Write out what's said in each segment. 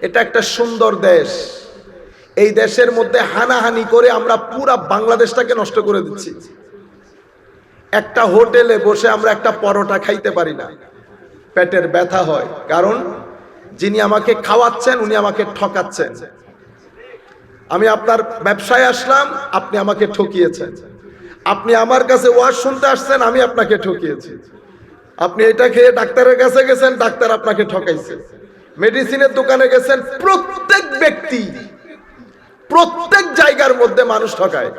এটা একটা সুন্দর দেশ। এই দেশের মধ্যে হানাহানি করে আমরা পুরা বাংলাদেশটাকে নষ্ট করে দিচ্ছি। একটা হোটেলে বসে আমরা একটা পরোটা খাইতে পারি না। পেটের ব্যথা হয়। কারণ যিনি আমাকে খাওয়াচ্ছেন, উনি আমাকে ঠকাচ্ছেন। আমি আপনার ব্যবসায় আসলাম, আপনি আমাকে ঠকিয়েছেন। আপনি আমার কাছে ওয়াজ শুনতে আসছেন, আমি আপনাকে ঠকিয়েছি। আপনি এটা খেয়ে ডাক্তারের কাছে গেছেন, ডাক্তার আপনাকে ঠকাইছে। মেডিসিনের দোকানে গেছেন, প্রত্যেক ব্যক্তি, প্রত্যেক জায়গার মধ্যে মানুষ ঠকায়।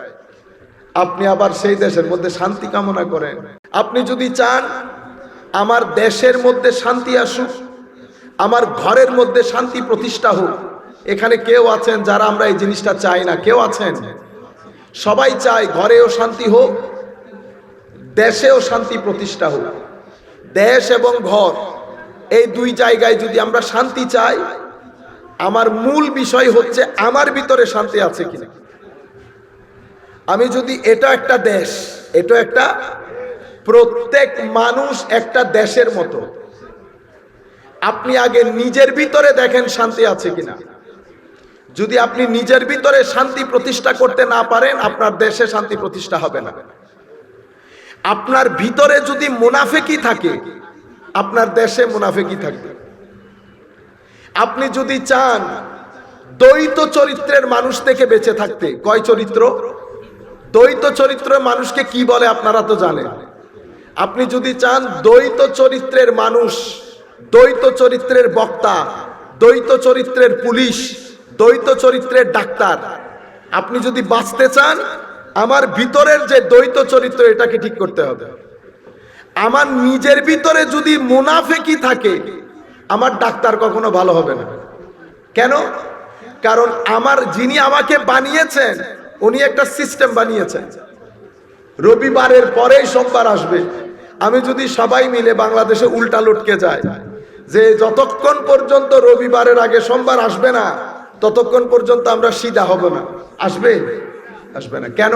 আপনি আবার সেই দেশের মধ্যে শান্তি কামনা করেন। আপনি যদি চান, আমার দেশের মধ্যে শান্তি আসুক, আমার ঘরের মধ্যে শান্তি প্রতিষ্ঠা হোক, এখানে কেউ আছেন যারা আমরা এই জিনিসটা চাই না, কেউ আছেন? সবাই চায় ঘরেও শান্তি হোক, দেশেও শান্তি প্রতিষ্ঠা হোক। দেশ এবং ঘর এই দুই জায়গায় যদি আমরা শান্তি চাই, আমার মূল বিষয় হচ্ছে আমার ভিতরে শান্তি আছে কিনা। আমি যদি এটা একটা দেশ, এটা একটা প্রত্যেক মানুষ একটা দেশের মতো, আপনি আগে নিজের ভিতরে দেখেন শান্তি আছে কিনা। যদি আপনি নিজের ভিতরে শান্তি প্রতিষ্ঠা করতে না পারেন, আপনার দেশে শান্তি প্রতিষ্ঠা হবে না। আপনার ভিতরে যদি মুনাফেকি থাকে আপনার দেশে মুনাফেকি থাকবে। আপনি যদি চান দ্বৈত চরিত্রের মানুষ থেকে বেঁচে থাকতে, কয় চরিত্র? দ্বৈত চরিত্রের মানুষকে কি বলে আপনারা তো জানেন। আপনি যদি চান দ্বৈত চরিত্রের মানুষ, দ্বৈত চরিত্রের বক্তা, দ্বৈত চরিত্রের পুলিশ, দ্বৈত চরিত্রের ডাক্তার, আপনি যদি বাঁচতে চান, আমার ভিতরের যে দ্বৈত চরিত্র, এটাকে ঠিক করতে হবে। আমার নিজের ভিতরে যদি মুনাফেকি থাকে, আমার ডাক্তার কখনো ভালো হবে না। কেন? কারণ আমার যিনি আমাকে বানিয়েছেন, উনি একটা সিস্টেম বানিয়েছেন। রবিবারের পরেই সোমবার আসবে। আমি যদি সবাই মিলে বাংলাদেশে উল্টা লটকে যায় যে যতক্ষণ পর্যন্ত রবিবারের আগে সোমবার আসবে না, ততক্ষণ পর্যন্ত আমরা সিধা হব না। আসবে? আসবে না। কেন?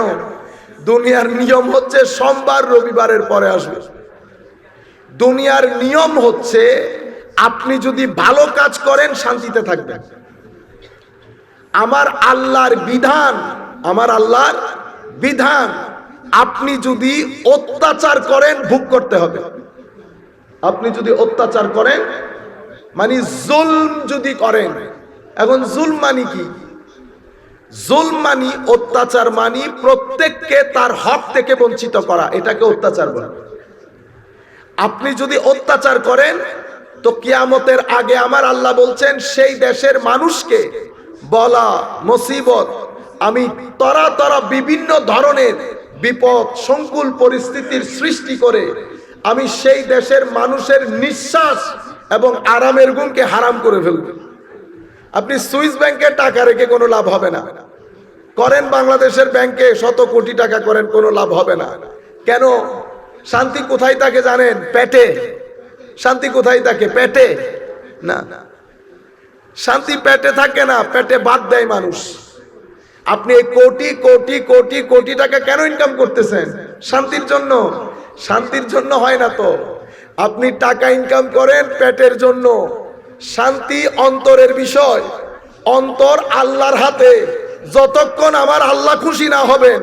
দুনিয়ার নিয়ম হচ্ছে সোমবার রবিবারের পরে আসবে। দুনিয়ার নিয়ম হচ্ছে আপনি যদি ভালো কাজ করেন, শান্তিতে থাকবেন। আমার আল্লাহর বিধান, আমার আল্লাহর বিধান, আপনি যদি অত্যাচার করেন, ভোগ করতে হবে। আপনি যদি অত্যাচার করেন মানে জুলম যদি করেন, এখন জুলম মানি কি? জুলম মানি অত্যাচার মানি প্রত্যেককে তার হক থেকে বঞ্চিত করা, এটাকে অত্যাচার বলে। আপনি যদি অত্যাচার করেন, তো কিয়ামতের আগে আমার আল্লাহ বলছেন, সেই দেশের মানুষকে বলা মুসিবত। আমি তরা তরা বিভিন্ন ধরনের বিপদ, সংকুল পরিস্থিতির সৃষ্টি করে আমি সেই দেশের মানুষের নিঃশ্বাস এবং আরামের গুণকে হারাম করে ফেলব। আপনি সুইস ব্যাংকে টাকা রেখে কোনো লাভ হবে না। করেন বাংলাদেশের ব্যাংকে শত কোটি টাকা করেন, কোনো লাভ হবে না। কেন? শান্তি কোথায় থাকে জানেন? পেটে। শান্তি কোথায় থাকে? পেটে। না। শান্তি পেটে থাকে না, পেটে বাদ দেয় মানুষ। আপনি এই কোটি কোটি কোটি কোটি টাকা কেন ইনকাম করতেছেন? শান্তির জন্য। শান্তির জন্য হয় না তো। আপনি টাকা ইনকাম করেন পেটের জন্য। শান্তি অন্তরের বিষয়। অন্তর আল্লাহর হাতে। যতক্ষণ আমার আল্লাহ খুশি না হবেন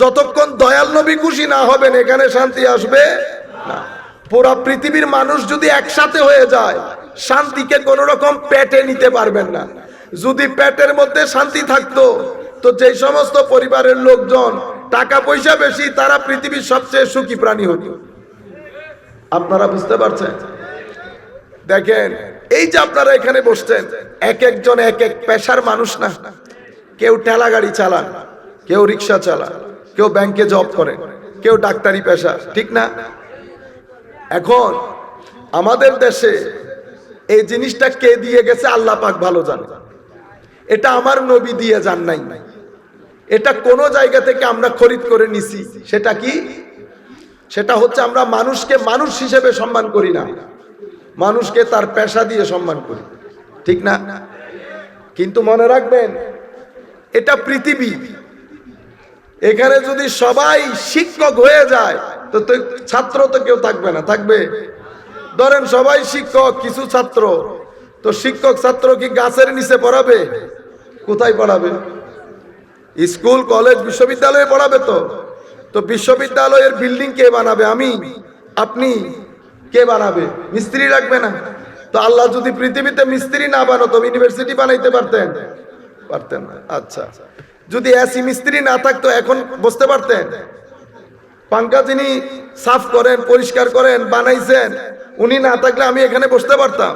যতক্ষণ দয়াল নবী খুশি না হবেন, এখানে শান্তি আসবে না। পুরা পৃথিবীর মানুষ যদি একসাথে হয়ে যায়, শান্তিকে কোন রকম পেটে নিতে পারবেন না। যদি পেটের মধ্যে শান্তি থাকতো, তো যে সমস্ত পরিবারের লোকজন টাকা পয়সা বেশি, তারা পৃথিবীর সবচেয়ে সুখী প্রাণী হতো। আপনারা বুঝতে পারছেন? দেখেন, এই যে আপনারা এখানে বসছেন, এক একজন এক এক পেশার মানুষ না। কেউ ঠেলা গাড়ি চালান, কেউ রিক্সা চালান। কেউ ব্যাংকে জব করে, কেউ ডাক্তারি পেশা, ঠিক না? এখন আমাদের দেশে এই জিনিসটা কে দিয়ে গেছে আল্লাহ পাক ভালো জানে। এটা আমার নবী দিয়ে যান নাই। এটা কোন জায়গা থেকে আমরা খরিদ করে নিছি, সেটা কি? সেটা হচ্ছে আমরা মানুষকে মানুষ হিসেবে সম্মান করি না। মানুষকে তার পেশা দিয়ে সম্মান করি, ঠিক না? কিন্তু মনে রাখবেন, এটা পৃথিবী। এখানে যদি সবাই শিক্ষক হয়ে যায়, তো ছাত্র তো কেউ থাকবে না, থাকবে? ধরেন সবাই শিক্ষক, কিছু ছাত্র। তো শিক্ষক ছাত্র কি গাছের নিচে পড়াবে? কোথায় পড়াবে? স্কুল, কলেজ, বিশ্ববিদ্যালয়ে পড়াবে তো। তো বিশ্ববিদ্যালয়ের বিল্ডিং কে বানাবে? আমি? আপনি? কে বানাবে? মিস্ত্রি রাখবে না। তো আল্লাহ যদি পৃথিবীতে মিস্ত্রি না বানাতো, ইউনিভার্সিটি বানাইতে পারতেন? পারতেন না। আচ্ছা। যদি এসি মিস্ত্রি না থাকতো, এখন বুঝতে পারতেন? পাঙ্কা যিনি সাফ করেন, পরিষ্কার করেন, বানাইছেন, উনি না থাকলে আমি এখানে বসতে পারতাম।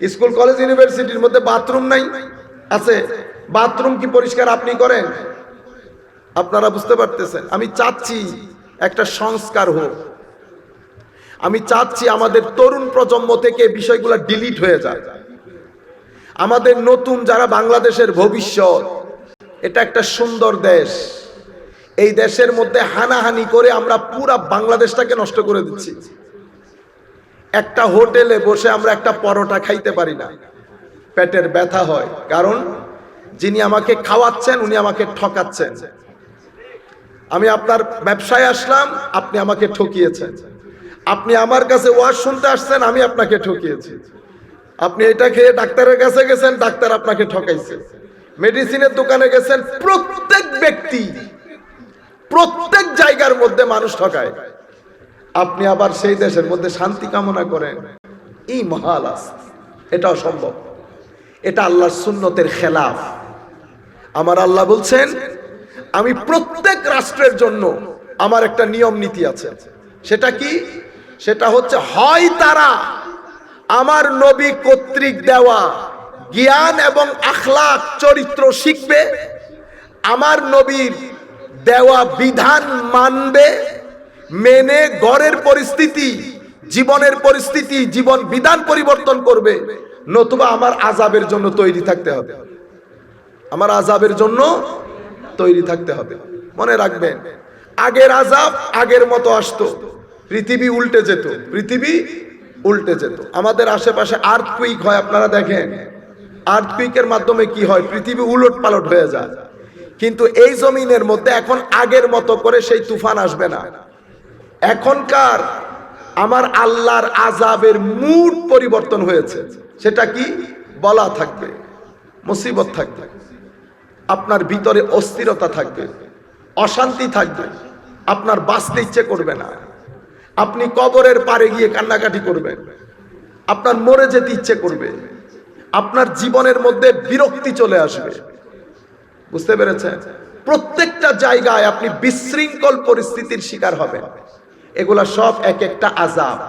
স্কুল, কলেজ, ইউনিভার্সিটির মধ্যে বাথরুম নাই। আছে, বাথরুম কি পরিষ্কার আপনি করেন? আপনারা বুঝতে পারতেছেন। আমি চাচ্ছি একটা সংস্কার হোক। আমি চাচ্ছি আমাদের তরুণ প্রজন্ম থেকে বিষয়গুলো ডিলিট হয়ে যায় আমাদের নতুন যারা বাংলাদেশের ভবিষ্যৎ এটা একটা সুন্দর দেশ। এই দেশের মধ্যে হানাহানি করে আমরা পুরা বাংলাদেশটাকে নষ্ট করে দিচ্ছি। একটা হোটেলে বসে আমরা একটা পরোটা খাইতে পারি না। পেটের ব্যথা হয়। কারণ যিনি আমাকে খাওয়াচ্ছেন, উনি আমাকে ঠকাচ্ছেন। আমি আপনার ব্যবসায় আসলাম, আপনি আমাকে ঠকিয়েছেন। আপনি আমার কাছে ওয়াজ শুনতে আসছেন, আমি আপনাকে ঠকিয়েছি। আপনি এটা খেয়ে ডাক্তারের কাছে গেছেন, ডাক্তার আপনাকে ঠকাইছে। মেডিসিনের দোকানে গেছেন প্রত্যেক ব্যক্তি। প্রত্যেক জায়গার মধ্যে মানুষ ঠকায়। আপনি আবার সেই দেশের মধ্যে শান্তি কামনা করেন। এই মহালাস এটা অসম্ভব এটা আল্লাহর সুন্নতের খেলাফ। আমার আল্লাহ বলছেন, আমি প্রত্যেক রাষ্ট্রের জন্য আমার একটা নিয়ম নীতি আছে। সেটা কি? সেটা হচ্ছে, হয় তারা আমার নবী কর্তৃক দেওয়া। জ্ঞান এবং আখলাক চরিত্র শিখবে, আমার নবীর দেওয়া বিধান মানবে, মেনে গড়ের পরিস্থিতি, জীবনের পরিস্থিতি, জীবন বিধান পরিবর্তন করবে। নতুবা আমার আজাবের জন্য তৈরি থাকতে হবে। আমার আজাবের জন্য তৈরি থাকতে হবে। মনে রাখবেন, আগের আজাব আগের মতো আসতো। পৃথিবী উল্টে যেত, পৃথিবী উল্টে যেত। আমাদের আশেপাশে আর্থকুইক হয়, আপনারা দেখেন। আর্থকুইকের মাধ্যমে কি হয়? পৃথিবী উলট পালট হয়ে যায়। কিন্তু এই জমিনের মধ্যে এখন আগের মতো করে সেই তুফান আসবে না। এখনকার আমার আল্লাহর আজাবের মুড পরিবর্তন হয়েছে। সেটা কি? বলা থাকবে, মুসিবত থাকবে। আপনার ভিতরে অস্থিরতা থাকবে, অশান্তি থাকবে। আপনার বাঁচতে ইচ্ছে করবে না। আপনি কবরের পারে গিয়ে কান্নাকাটি করবেন। আপনার মরে যেতে ইচ্ছে করবে। আপনার জীবনের মধ্যে বিরক্তি চলে আসবে। বুঝতে পেরেছেন? প্রত্যেকটা জায়গায় আপনি বিশৃঙ্খল পরিস্থিতির শিকার হবেন। এগুলা সব এক একটা আজাব